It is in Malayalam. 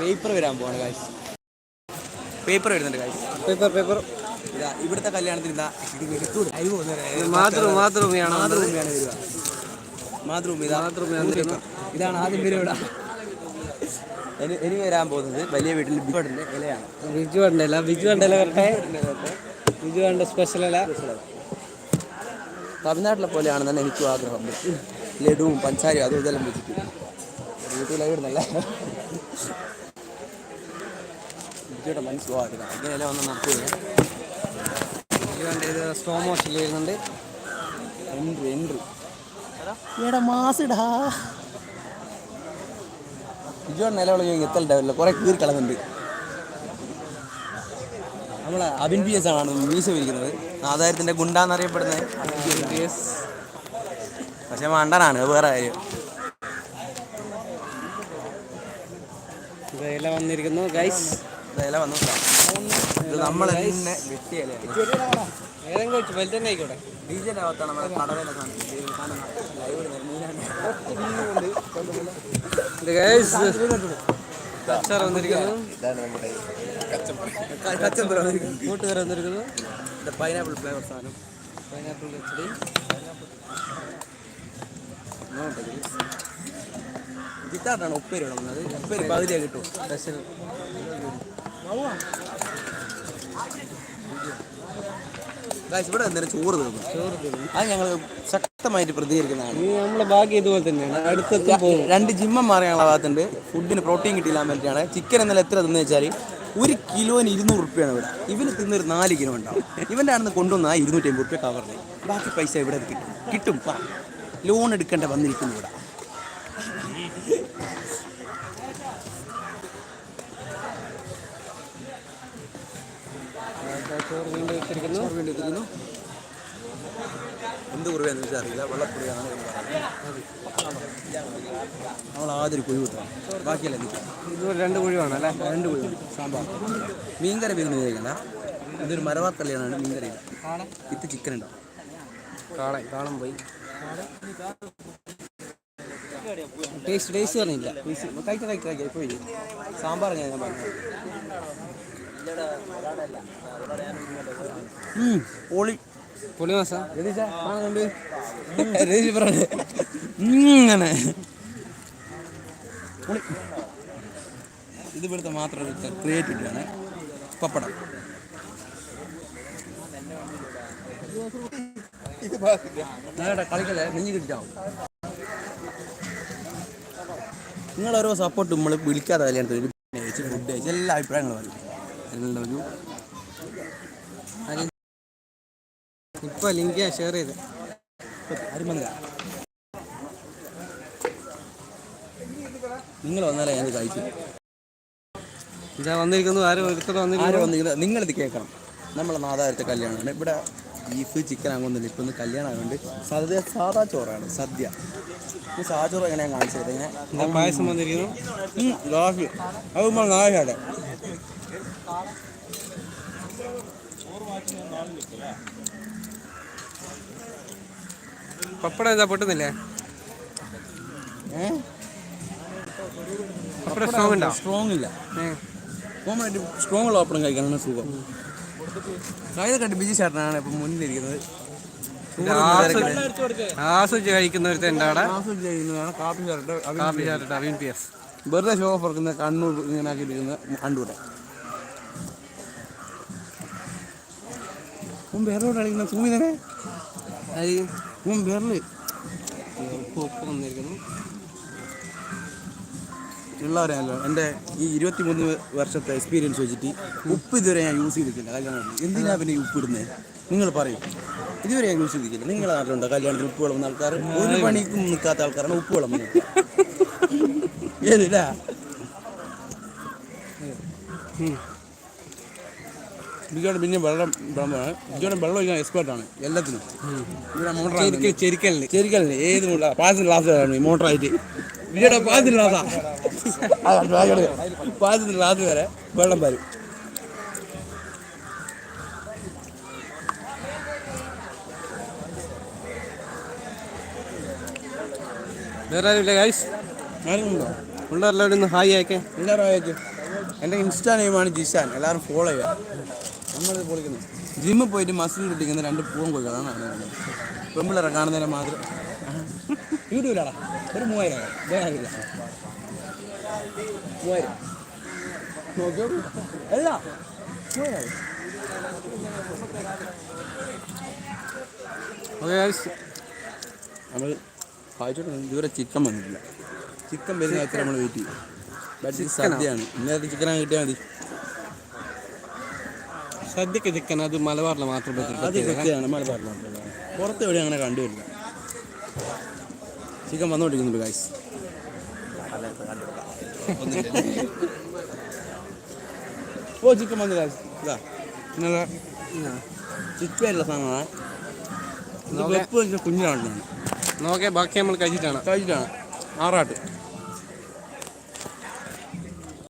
പേപ്പർ വരാൻ പോവാണ് കാശ് പേപ്പർ വരുന്നുണ്ട് കാശ് പേപ്പർ പേപ്പർ. ഇതാ ഇവിടുത്തെ കല്യാണത്തിന് ഇതാ മാതൃ മാതൃഭൂമിയാണ് മാതൃഭൂമിയാണ് വരിക. മാതൃഭൂമി ഇതാ. പേപ്പർ. ഇതാണ് ആദ്യം വരും ഇവിടെ. ഇനി വരാൻ പോകുന്നത് വലിയ വീട്ടിൽ ബിബിന്റെ ഇലയാണ്. ബിജു കണ്ടല്ല ബിജു കണ്ടല്ല കറക്റ്റ് ബിജു കണ്ട സ്പെഷ്യൽ ഇല. തമിഴ്നാട്ടിലെ പോലെയാണെന്നാണ് എനിക്കും ആഗ്രഹം. ലഡുവും പഞ്ചാരയും അതും ഇതെല്ലാം വെച്ചിട്ട്. വീട്ടിൽ ഇടുന്നല്ല ബിജുയുടെ മനസ്സിലാവില്ല അതിനെല്ലാം ഒന്ന് നടത്തുക ഇതുകൊണ്ട് കണ്ട ഇത് സ്ലോ മോഷൻ വരുന്നുണ്ട് എൻട്രി എൻട്രി എടാ മാസിടാ. എത്തലുണ്ടാവില്ല കുറെ കീറി കളഞ്ഞുണ്ട് നമ്മളെ അബിൻ പി എസ് ആണ് മീശ വിരിക്കുന്നത്. ആദായത്തിന്റെ ഗുണ്ടാന്നറിയപ്പെടുന്നത് പക്ഷെ മണ്ടനാണ് വേറെ കാര്യം. ഇതെല്ലാം വന്നിരിക്കുന്നു. ഗൈസ് ഇല വന്നു. ഇത് നമ്മൾ തന്നെ ആയിക്കോട്ടെ. നമ്മുടെ വന്നിരിക്കുന്നു. കൂട്ടുകാർ വന്നിരിക്കുന്നു. പൈനാപ്പിൾ ഫ്ലേവർ സാധനം. പൈനാപ്പിൾ കച്ചടി ജിത്താട്ടാണ് ഉപ്പേരി ഉപ്പേരി പകുതിയാണ് കിട്ടും സ്പെഷ്യൽ ഇവിടെ എന്തെങ്കിലും ചോറ് തീർന്നു അത് ഞങ്ങൾ ശക്തമായിട്ട് പ്രതികരിക്കുന്നതാണ്. നമ്മളെ ബാക്കി ഇതുപോലെ തന്നെയാണ്. അടുത്തെത്തും പോകും രണ്ട് ജിമ്മന്മാർ ഞങ്ങളെ ഭാഗത്തുണ്ട്. ഫുഡിന് പ്രോട്ടീൻ കിട്ടിയില്ല വേണ്ടിയിട്ടാണ് ചിക്കൻ എന്നാൽ എത്ര തിന്നു വെച്ചാൽ ഒരു കിലോന് ഇരുന്നൂറ് റുപ്യാണ് ഇവിടെ. ഇവന് തിന്നൊരു നാല് കിലോ ഉണ്ടാവും. ഇവന്റെ ആണെന്ന് കൊണ്ടുവന്നാൽ ഇരുന്നൂറ്റി അമ്പത് റുപ്യ കവറിന് ബാക്കി പൈസ ഇവിടെ കിട്ടും? കിട്ടും. പറ. ലോൺ എടുക്കേണ്ട വന്നിരിക്കുന്നു ഇവിടെ. ചോറ് വീണ്ടും വെച്ചിരിക്കുന്നു. ചോറ് വേണ്ടി എത്തിക്കുന്നു എന്ത് കുറിയാന്ന് വെച്ചാൽ അറിയില്ല. വെള്ളക്കുറിയാണ് എന്ന് പറയുന്നത്. നമ്മൾ ആദ്യം ഒരു കുഴി കുത്തണം. ബാക്കിയല്ല നിൽക്കാം ഇത് രണ്ട് കുഴിവാണ് അല്ലേ? രണ്ട് കുഴി. സാമ്പാർ. മീൻകറി മീൻ ഉപയോഗിക്കണ്ട ഇതൊരു മരവാത്തള്ളിയാണ് മീൻകറി. ഇത് ചിക്കൻ ഉണ്ടാവും കാളെ കാളം പോയി. ടേസ്റ്റ് ടേസ്റ്റ് പറഞ്ഞില്ല. കഴിക്കാം കഴിക്കാം കഴിക്കാം. പോയി. സാമ്പാർ ഞാൻ പറഞ്ഞു ഓളി പുളി. മാസ? കാണുന്നുണ്ട് രതീഷ് പറഞ്ഞു. ഇങ്ങനെ. പൊളി. ഇത് ഇവിടുത്തെ മാത്രം ക്രിയേറ്റിവിറ്റി ആണ്. പപ്പടം. കളിക്കല്ലേ? നെഞ്ഞ് കിട്ടാവും നിങ്ങൾ ഓരോ സപ്പോർട്ട് നമ്മൾ വിളിക്കാതെ കല്യാണത്തിൽ ഫുഡ് കഴിച്ച് എല്ലാ അഭിപ്രായങ്ങളും പറയും. നിങ്ങളുടെ ഒരു ഇപ്പൊ ലിങ്ക് ഷെയർ ചെയ്ത്. അരിമന്ത നിങ്ങൾ വന്നാലേ ഞാൻ കഴിച്ചു ഇതാ വന്നിരിക്കുന്നു. ആരും ഒരുത്തരം ആരും വന്നിരിക്കുന്നു? വന്നില്ല നിങ്ങളിത് കേൾക്കണം. നമ്മളെ നാദാരത്തെ കല്യാണമാണ്. ഇവിടെ ബീഫ് ചിക്കൻ അങ്ങൊന്നുമില്ല. ഇപ്പം ഒന്ന് കല്യാണം ആയതുകൊണ്ട് സദ്യ സാധാ ചോറാണ്. സദ്യ. ഈ സാധാ ചോറ് എങ്ങനെയാണ് കാണിച്ചത്? ഇങ്ങനെ പായസം വന്നിരിക്കുന്നു. അത് നമ്മൾ നാശാട്ടെ പപ്പടം എന്താ പൊട്ടുന്നില്ലേ? പപ്പടം സ്ട്രോങ് ഉണ്ടോ? സ്ട്രോങ് ഇല്ല. കോമൺ സ്ട്രോങ് ഉള്ള പപ്പടം കഴിക്കാനാണ് സുഖം. കായത് കണ്ട് ബിജി ചേട്ടനാണ് ഇപ്പം മുന്നിലിരിക്കുന്നത്. ആസ്വദിച്ച് ആസ്വദിച്ച് കഴിക്കുന്നതാണ് കാപ്പി ചേർട്ട് കാപ്പി അവിൻ പി എസ് വെറുതെ ഷോ ഓഫ് ഇറക്കുന്ന കണ്ണൂർ ഇങ്ങനെ ആക്കിയിരിക്കുന്ന കണ്ടൂടെ മുൻ വേറോട് കളിക്കുന്ന സൂമി തന്നെ മുൻ വേറിൽ വന്നിരിക്കുന്നു ഉള്ളവരെയല്ലോ എന്റെ ഈ ഇരുപത്തി മൂന്ന് വർഷത്തെ എക്സ്പീരിയൻസ് വെച്ചിട്ട് ഉപ്പ് ഇതുവരെ ഞാൻ യൂസ് ചെയ്തിട്ടില്ല. കല്യാണത്തിന് എന്തിനാ പിന്നെ ഈ ഉപ്പ് ഇടുന്നത് നിങ്ങൾ പറയും. ഇതുവരെ ഞാൻ യൂസ് ചെയ്തിട്ടില്ല. നിങ്ങളുടെ നാട്ടിലുണ്ടോ കല്യാണത്തിന് ഉപ്പ് വിളമ്പുന്ന ആൾക്കാർ ഒരു പണിക്കും നിൽക്കാത്ത ആൾക്കാരാണ് ഉപ്പ് വിളമ്പുന്നത്. ഏതില്ല ബിജോടെ പിന്നെ വെള്ളം വിളമ്പാണ് ബിജോടെ വെള്ളം ഒഴിക്കാൻ എക്സ്പേർട്ടാണ് എല്ലാത്തിനും. ഇവിടെ മോട്ടർ ചെരിക്കലിന്. ശരിക്കല്ലേ ഏത് പാസിന് ക്ലാസ് ഈ മോട്ടറായിട്ട്. ഇവിടെ പാസിന് ക്ലാസ്സാ പാസിന് ക്ലാസ് വരെ വെള്ളം വരും. വേറെ ആരുമില്ല ഗൈസ് ആരുണ്ടോ പിള്ളേരെല്ലാവരും ഒന്ന് ഹായ് ആക്കേ എല്ലാവരും അയച്ചു എന്റെ ഇൻസ്റ്റാ നെയിമാണ് ജിഷാൻ എല്ലാവരും ഫോളോ ചെയ്യുക. ജിമ്മിൽ പോയിട്ട് മസിൽ കിട്ടിക്കുന്ന രണ്ട് പൂവൻ കോഴികളാണ് അതാണ് പെമ്പിളറെ കാണുന്നതിനെ മാത്രം. യൂട്യൂബിലാടാ ഒരു മൂവായിരം വേറെ ആരില്ല മൂവായിരം. നോക്കിയോ? അല്ല. മൂവായിരം ഓക്കെ ഗൈസ് നമ്മൾ വായിച്ചോട്ട്. ഇതുവരെ ചിക്കൻ വന്നിട്ടില്ല. ചിക്കൻ വരുന്ന നമ്മൾ വെയിറ്റ് ചെയ്യും. ബട്ട് സദ്യയാണ്. ഇന്നത്തെ ചിക്കനാണ് കിട്ടിയാൽ മതി. സദ്യക്ക് ചിക്കൻ അത് മലബാറിൽ മാത്രം അത് സത്യമാണ് മലബാറിലാണ് പുറത്ത് എവിടെ അങ്ങനെ കണ്ടുവരില്ല. ചിക്കൻ വന്നുകൊണ്ടിരിക്കുന്നുണ്ട് ഗൈസ് ഓ ചിക്കൻ വന്നു ഗൈസ് ഇതാ. ചിക്കനല്ല സാധനമാണ്. വെപ്പ് കുഞ്ഞിനാണ് നോക്കേ ബാക്കി നമ്മൾ കഴിച്ചിട്ടാണ്. കഴിച്ചിട്ടാണ്. ആറാട്ട്.